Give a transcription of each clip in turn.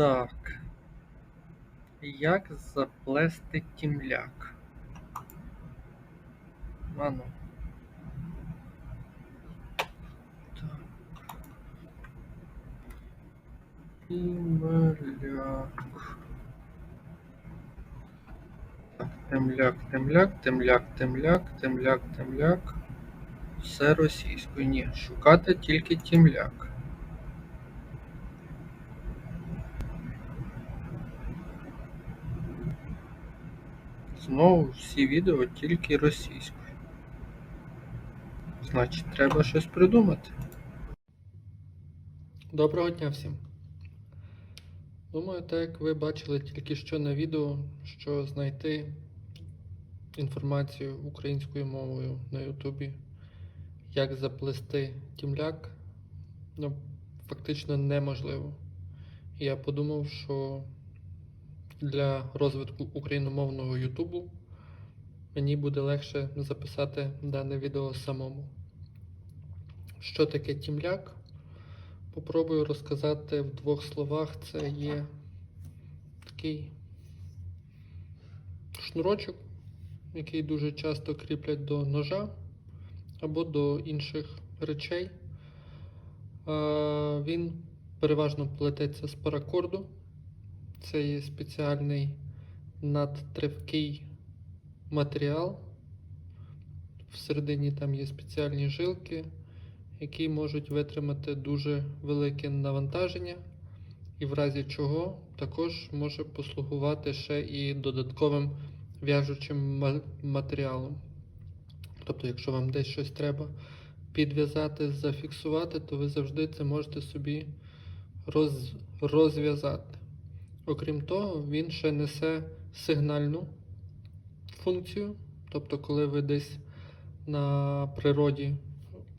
Так. Як заплести тімляк? Ану. Так. Тімляк. Так, темляк, темляк, темляк, темляк, темляк, темляк. Все російською. Ні, шукати тільки тімляк. Знову всі відео тільки російською. Значить, треба щось придумати. Доброго дня всім. Думаю, так як ви бачили тільки що на відео, що знайти інформацію українською мовою на Ютубі, як заплести тімляк, ну, фактично неможливо. Я подумав, що для розвитку україномовного Ютубу мені буде легше записати дане відео самому. Що таке тімляк? Попробую розказати в двох словах. Це є такий шнурочок, який дуже часто кріплять до ножа або до інших речей. Він переважно плететься з паракорду. Це є спеціальний надтривкий матеріал. Всередині там є спеціальні жилки, які можуть витримати дуже велике навантаження, і в разі чого також може послугувати ще і додатковим в'яжучим матеріалом. Тобто, якщо вам десь щось треба підв'язати, зафіксувати, то ви завжди це можете собі роз, розв'язати. Окрім того, він ще несе сигнальну функцію. Тобто, коли ви десь на природі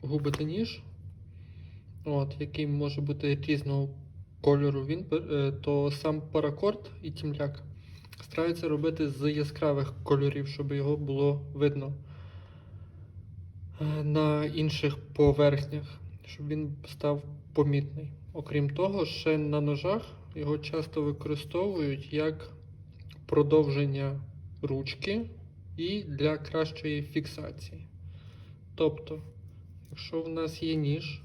губите ніж, от, який може бути різного кольору, він, е, то сам паракорд і тімляк стараються робити з яскравих кольорів, щоб його було видно е, на інших поверхнях, щоб він став помітний. Окрім того, ще на ножах його часто використовують як продовження ручки і для кращої фіксації. Тобто, якщо в нас є ніж,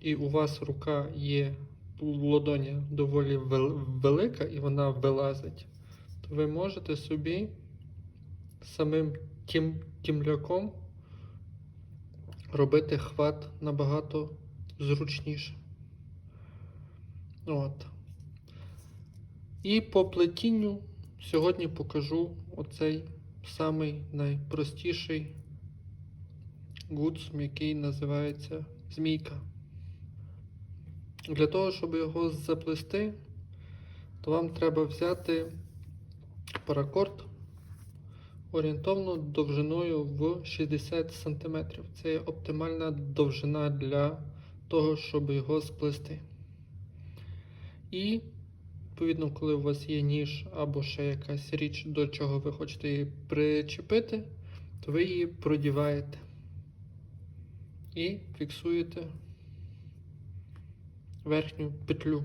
і у вас рука є ладоня доволі велика і вона вилазить, то ви можете собі самим тім, тімляком робити хват набагато зручніше. От. І по плетінню сьогодні покажу оцей самий найпростіший гудз, який називається змійка. Для того, щоб його заплести, то вам треба взяти паракорд орієнтовно довжиною в 60 см. Це є оптимальна довжина для того, щоб його сплести. І, відповідно, коли у вас є ніж або ще якась річ, до чого ви хочете її причепити, то ви її продіваєте і фіксуєте верхню петлю.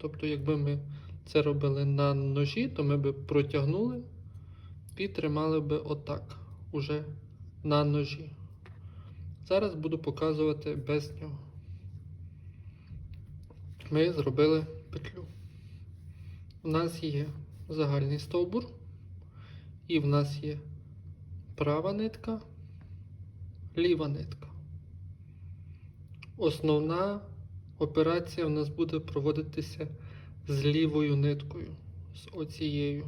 Тобто, якби ми це робили на ножі, то ми би протягнули і тримали би отак, уже на ножі. Зараз буду показувати без нього. Ми зробили петлю. У нас є загальний стовбур, і в нас є права нитка, ліва нитка. Основна операція в нас буде проводитися з лівою ниткою, з оцією.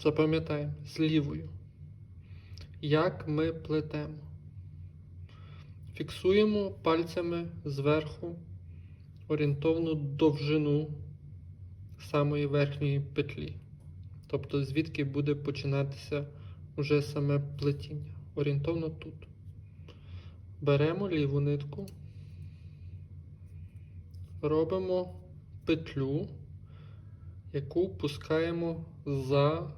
Запам'ятаємо, з лівою. Як ми плетемо? Фіксуємо пальцями зверху орієнтовну довжину самої верхньої петлі. Тобто звідки буде починатися вже саме плетіння. Орієнтовно тут. Беремо ліву нитку, робимо петлю, яку пускаємо за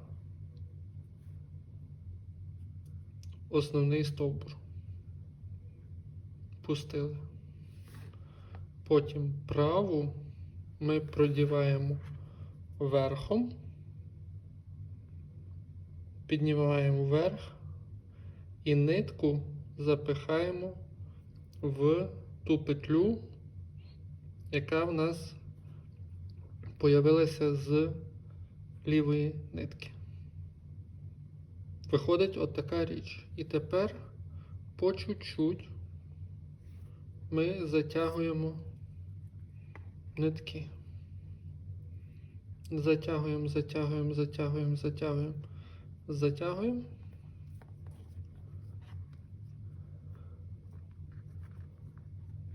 основний стовбур. Пустили. Потім праву ми продіваємо верхом, піднімаємо вверх і нитку запихаємо в ту петлю, яка в нас появилася з лівої нитки. Виходить от така річ. І тепер по чуть-чуть ми затягуємо нитки. Затягуємо, затягуємо, затягуємо, затягуємо, затягуємо.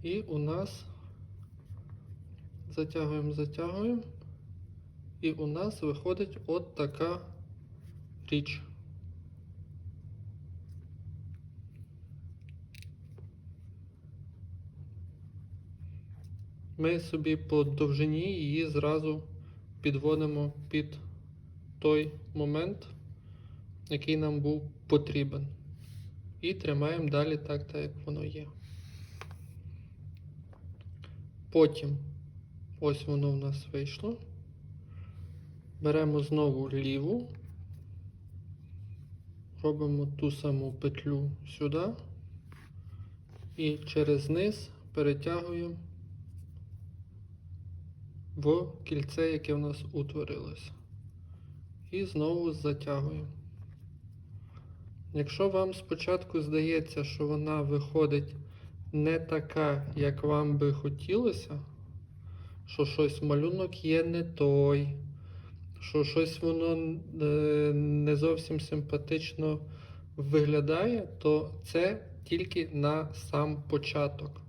І у нас затягуємо, затягуємо. І у нас виходить от така річ. Ми собі по довжині її зразу підводимо під той момент, який нам був потрібен. І тримаємо далі так, так як воно є. Потім ось воно в нас вийшло. Беремо знову ліву, робимо ту саму петлю сюди і через низ перетягуємо в кільце, яке в нас утворилося. І знову затягуємо. Якщо вам спочатку здається, що вона виходить не така, як вам би хотілося, що щось малюнок є не той, що щось воно е, не зовсім симпатично виглядає, то це тільки на сам початок.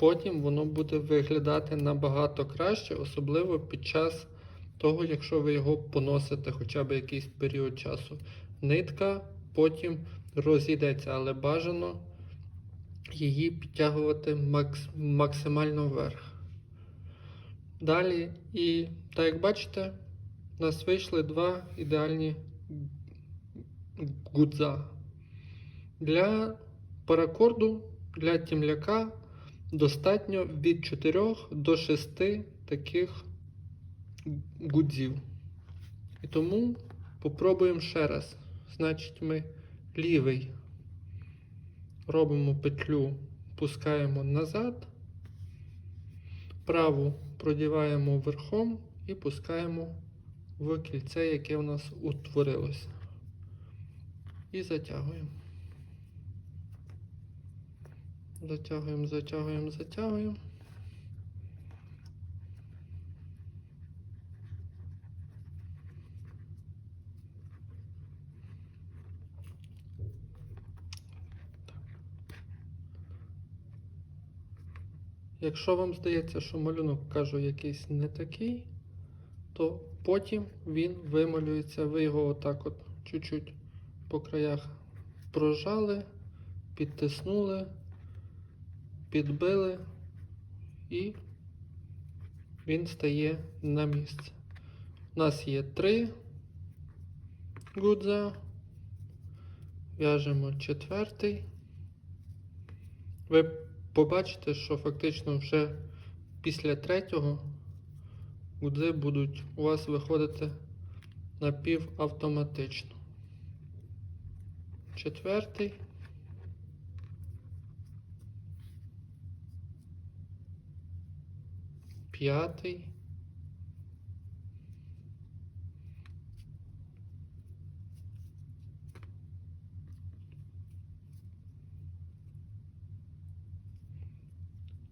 Потім воно буде виглядати набагато краще, особливо під час того, якщо ви його поносите хоча б якийсь період часу. Нитка потім розійдеться, але бажано її підтягувати макс максимально вверх. Далі, і так як бачите, у нас вийшли два ідеальні гудза. Для паракорду, для тімляка достатньо від 4 до 6 таких гудзів. І тому попробуємо ще раз. Значить, ми лівий робимо петлю, пускаємо назад, праву продіваємо верхом і пускаємо в кільце, яке у нас утворилося. І затягуємо. Затягуємо, затягуємо, затягуємо. Якщо вам здається, що малюнок кажу якийсь не такий, то потім він вималюється, ви його отак от чуть-чуть по краях прожали, підтиснули, підбили і він стає на місце. У нас є три гудза, в'яжемо четвертий. Ви побачите, що фактично вже після третього гудзи будуть у вас виходити напівавтоматично. Четвертий. П'ятий.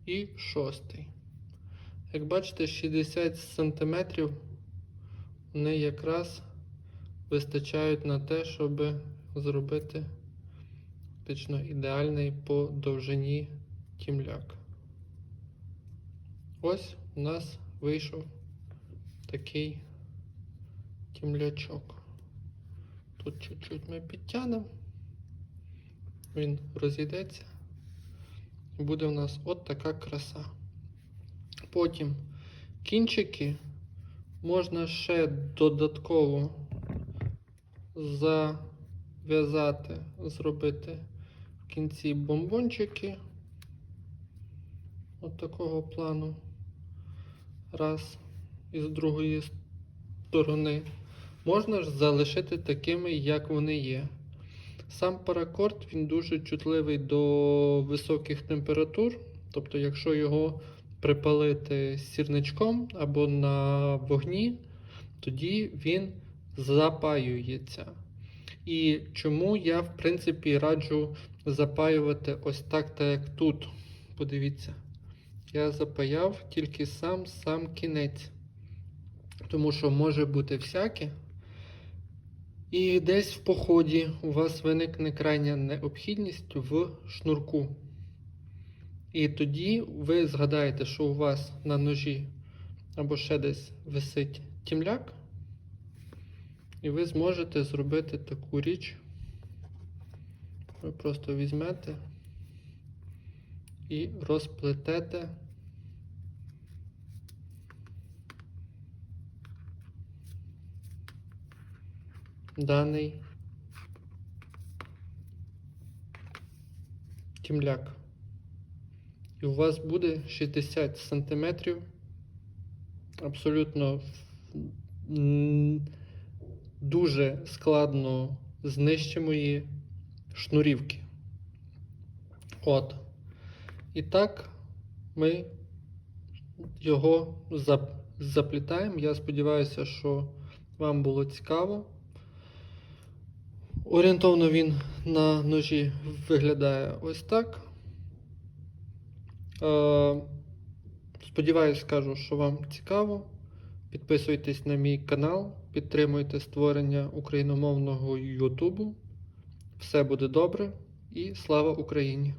І шостий. Як бачите, 60 см вони якраз вистачають на те, щоб зробити фактично ідеальний по довжині тімляк. Ось у нас вийшов такий тімлячок. Тут чуть-чуть ми підтягнемо, він розійдеться. Буде у нас от така краса. Потім кінчики можна ще додатково зав'язати, зробити в кінці бомбончики. От такого плану. Раз. І з другої сторони. Можна ж залишити такими, як вони є. Сам паракорд він дуже чутливий до високих температур. Тобто, якщо його припалити сірничком або на вогні, тоді він запаюється. І чому я, в принципі, раджу запаювати ось так, так як тут. Подивіться, я запаяв тільки сам сам кінець. Тому що може бути всяке. І десь в поході у вас виникне крайня необхідність в шнурку. І тоді ви згадаєте, що у вас на ножі або ще десь висить тімляк, і ви зможете зробити таку річ. Ви просто візьмете і розплетете даний тімляк. І у вас буде 60 сантиметрів абсолютно дуже складно знищимої шнурівки. От. І так ми його заплітаємо. Я сподіваюся, що вам було цікаво. Орієнтовно він на ножі виглядає ось так. Е, Сподіваюсь, скажу, що вам цікаво. Підписуйтесь на мій канал, підтримуйте створення україномовного Ютубу. Все буде добре і слава Україні!